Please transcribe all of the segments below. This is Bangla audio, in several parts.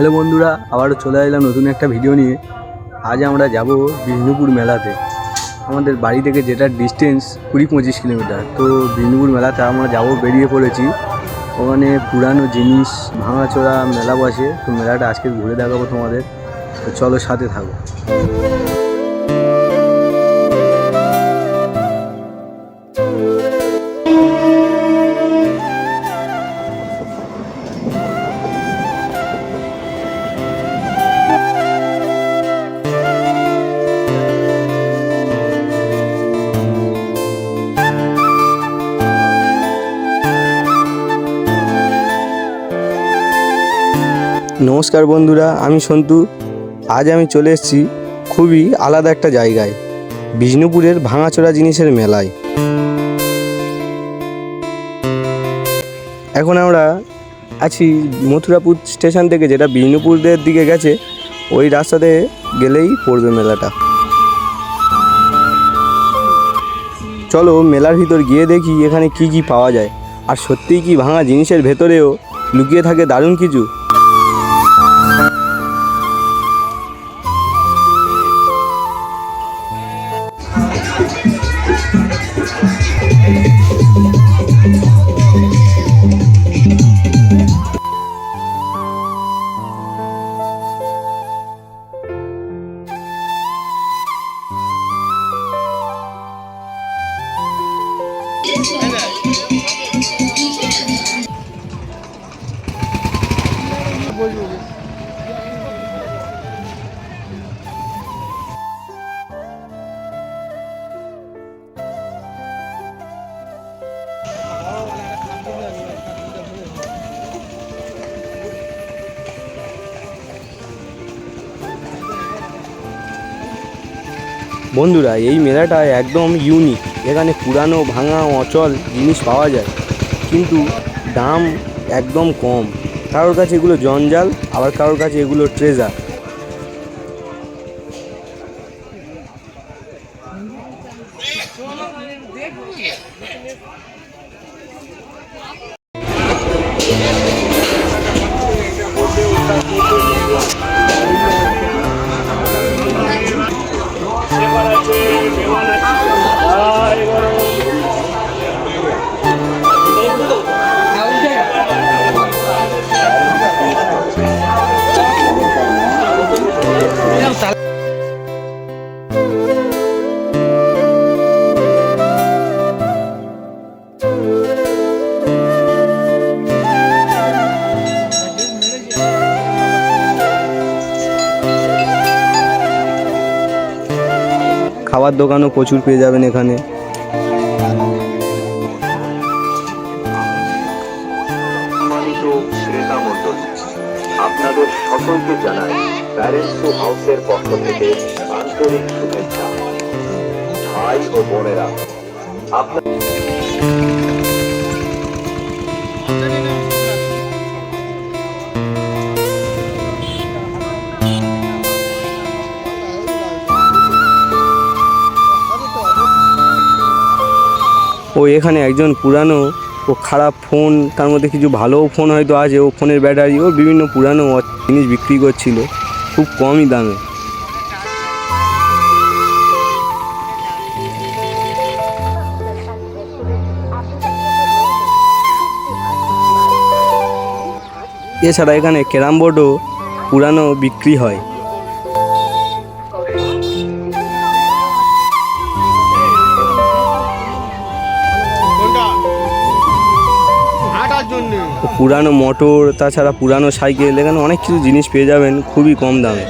হ্যালো বন্ধুরা, আবারও চলে এলাম নতুন একটা ভিডিও নিয়ে। আজ আমরা যাব বিষ্ণুপুর মেলাতে। আমাদের বাড়ি থেকে যেটা ডিস্টেন্স কুড়ি পঁচিশ কিলোমিটার তো বিষ্ণুপুর মেলাতে আমরা যাব, বেরিয়ে পড়েছি। ওখানে পুরানো জিনিস, ভাঙাচোরা, মেলা বসে। তো মেলাটা আজকে ঘুরে দেখাবো তোমাদের। তো চলো সাথে থাকো। নমস্কার বন্ধুরা, আমি সন্তু। আজ আমি চলে এসেছি খুবই আলাদা একটা জায়গায়, বিষ্ণুপুরের ভাঙাচোরা জিনিসের মেলায়। এখন আমরা আছি মথুরাপুর স্টেশন থেকে, যেটা বিষ্ণুপুরের দিকে গেছে, ওই রাস্তাতে গেলেই পড়বে মেলাটা। চলো মেলার ভিতর গিয়ে দেখি এখানে কি কি পাওয়া যায়। আর সত্যিই কি ভাঙা জিনিসের ভেতরেও লুকিয়ে থাকে দারুণ কিছু? বন্ধুরা, এই মেলাটা একদম ইউনিক এখানে পুরানো, ভাঙা, অচল জিনিস পাওয়া যায়। কিন্তু দাম একদম কম। কারোর কাছে এগুলো জঞ্জাল আবার কারোর কাছে এগুলো ট্রেজার খাবার দোকানও প্রচুর পেয়ে যাবেন এখানে। আপনাদের সকলকে জানাই হাউসের পক্ষ থেকে আন্তরিক শুভেচ্ছা। ভাই ও বোনেরা আপনার ও এখানে একজন পুরানো ও খারাপ ফোন, তার মধ্যে কিছু ভালো ফোন হয়তো আছে, ও ফোনের ব্যাটারি, ও বিভিন্ন পুরানো জিনিস বিক্রি করছিল, খুব কমই দামে। এছাড়া এখানে ক্যারাম বোর্ডও পুরানো বিক্রি হয়। পুরানো মোটর তাছাড়া পুরানো সাইকেল এখানে অনেক কিছু জিনিস পেয়ে যাবেন খুবই কম দামে।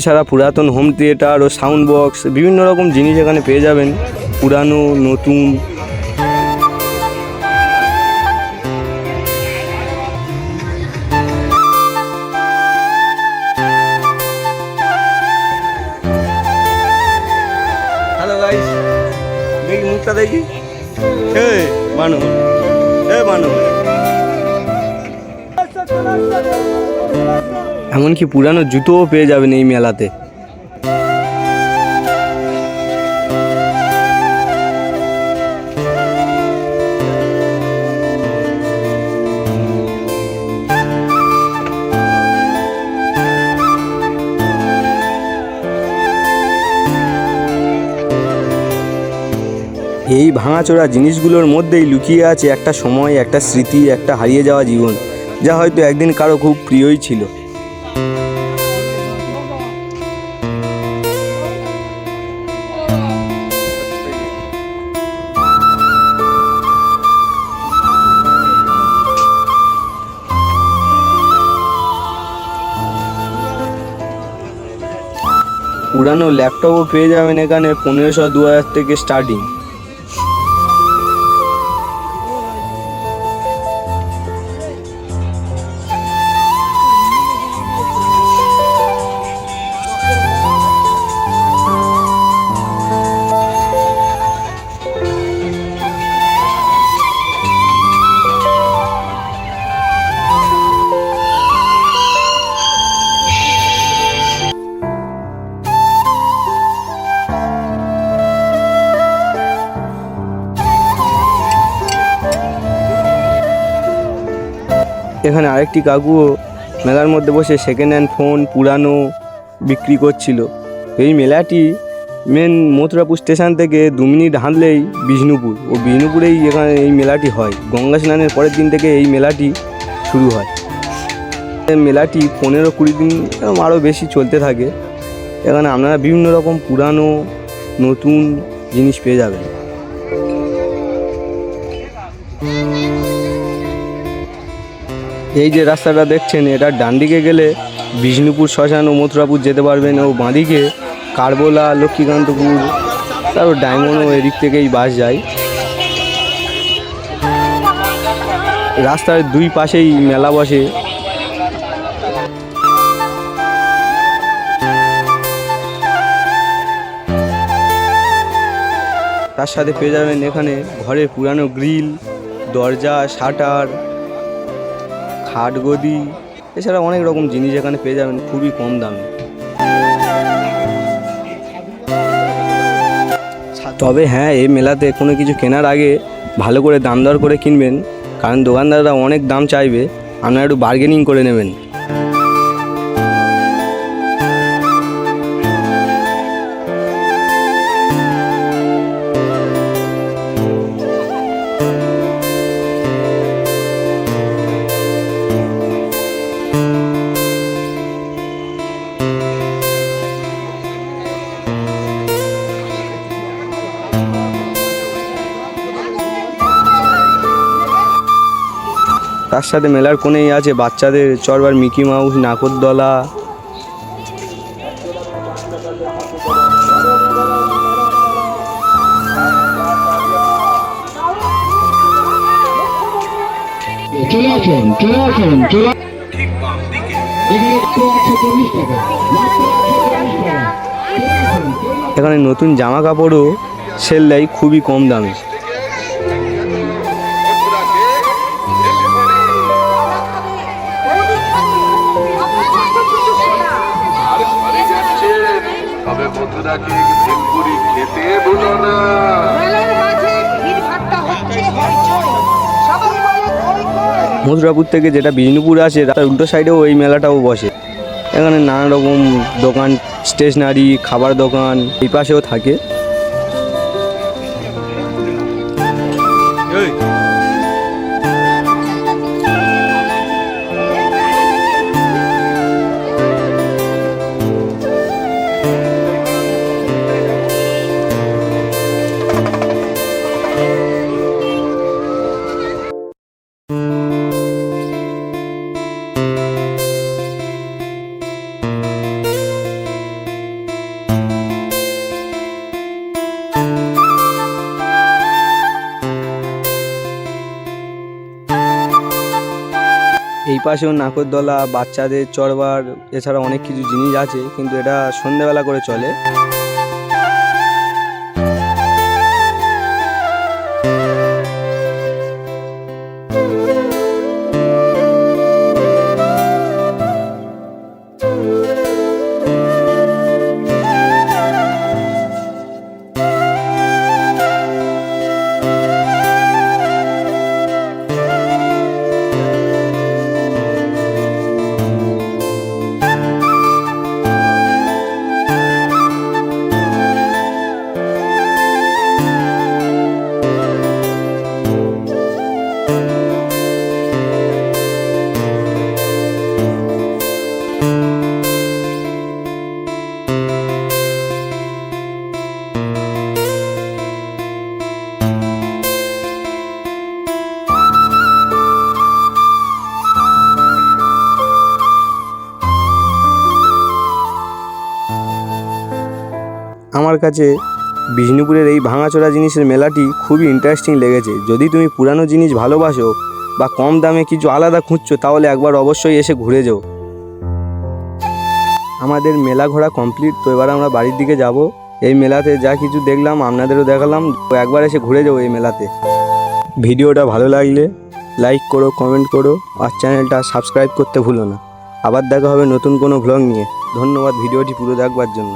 এছাড়া পুরাতন হোম থিয়েটার ও সাউন্ড বক্স বিভিন্ন রকম জিনিস এখানে পেয়ে যাবেন। পুরানো, নতুন। হ্যালো গাইস মুখটা দেখি? হে মানু হে মানু এমনকি পুরানো জুতোও পেয়ে যাবেন এই মেলাতে। এই ভাঙাচোরা জিনিসগুলোর মধ্যেই লুকিয়ে আছে একটা সময়, একটা স্মৃতি, একটা হারিয়ে যাওয়া জীবন। যা হয়তো একদিন কারও খুব প্রিয়ই ছিল। পুরানো ল্যাপটপও পেয়ে যাবেন এখানে পনেরোশো দু হাজার থেকে স্টার্টিং এখানে আরেকটি কাকুও মেলার মধ্যে বসে সেকেন্ড হ্যান্ড ফোন পুরানো বিক্রি করছিল। এই মেলাটি মেন মথুরাপুর স্টেশন থেকে দু মিনিট হাঁটলেই বিষ্ণুপুর। ও বিষ্ণুপুরেই এখানে এই মেলাটি হয়। গঙ্গা স্নানের পরের দিন থেকে এই মেলাটি শুরু হয়। মেলাটি পনেরো কুড়ি দিন আরও বেশি চলতে থাকে। এখানে আপনারা বিভিন্ন রকম পুরানো, নতুন জিনিস পেয়ে যাবেন। এই যে রাস্তাটা দেখছেন, এটা ডান দিকে গেলে বিষ্ণুপুর, শ্মশান ও মথুরাপুর যেতে পারবেন ও বাঁদিকে কারবোলা, লক্ষ্মীকান্তপুর, তারপর ডায়মন্ড ও এদিক থেকেই বাস যায়। রাস্তার দুই পাশেই মেলা বসে। তার সাথে পেয়ে যাবেন এখানে ঘরের পুরানো গ্রিল, দরজা, শাটার খাট গদি, এছাড়া অনেক রকম জিনিস এখানে পেয়ে যাবেন, খুবই কম দামে। তবে হ্যাঁ এই মেলাতে কোনো কিছু কেনার আগে ভালো করে দাম দর করে কিনবেন, কারণ দোকানদাররা অনেক দাম চাইবে, আপনারা একটু বার্গেনিং করে নেবেন। তার সাথে মেলার কোণেই আছে বাচ্চাদের চড়বার মিকি মাউস নাকরদলা চলে আসুন চলে আসুন চলে। এখানে নতুন জামা কাপড়ও সেল দেয় খুবই কম দামে। বন্ধুরাকে ভেলপুরি খেতে বলো না। মথুরাপুর থেকে যেটা বিষ্ণুপুর আছে তার উল্টো সাইডেও ওই মেলাটাও বসে। এখানে নানা রকম দোকান স্টেশনারি খাবার দোকান এই পাশেও থাকে। পাশেও নাকরদোলা বাচ্চাদের চড়বার এছাড়া অনেক কিছু জিনিস আছে কিন্তু এটা সন্ধ্যেবেলা করে চলে। কাছে বিষ্ণুপুরের এই ভাঙাচোরা জিনিসের মেলাটি খুবই ইন্টারেস্টিং লেগেছে। যদি তুমি পুরানো জিনিস ভালোবাসো বা কম দামে কিছু আলাদা খুঁজছো, তাহলে একবার অবশ্যই এসে ঘুরে যাও। আমাদের মেলা ঘোরা কমপ্লিট তো এবার আমরা বাড়ির দিকে যাব। এই মেলাতে যা কিছু দেখলাম, আপনাদেরও দেখালাম, তো একবার এসে ঘুরে যাও এই মেলাতে। ভিডিওটা ভালো লাগলে লাইক করো কমেন্ট করো, আর চ্যানেলটা সাবস্ক্রাইব করতে ভুলো না। আবার দেখা হবে নতুন কোনো ভ্লগ নিয়ে। ধন্যবাদ, ভিডিওটি পুরো দেখবার জন্য।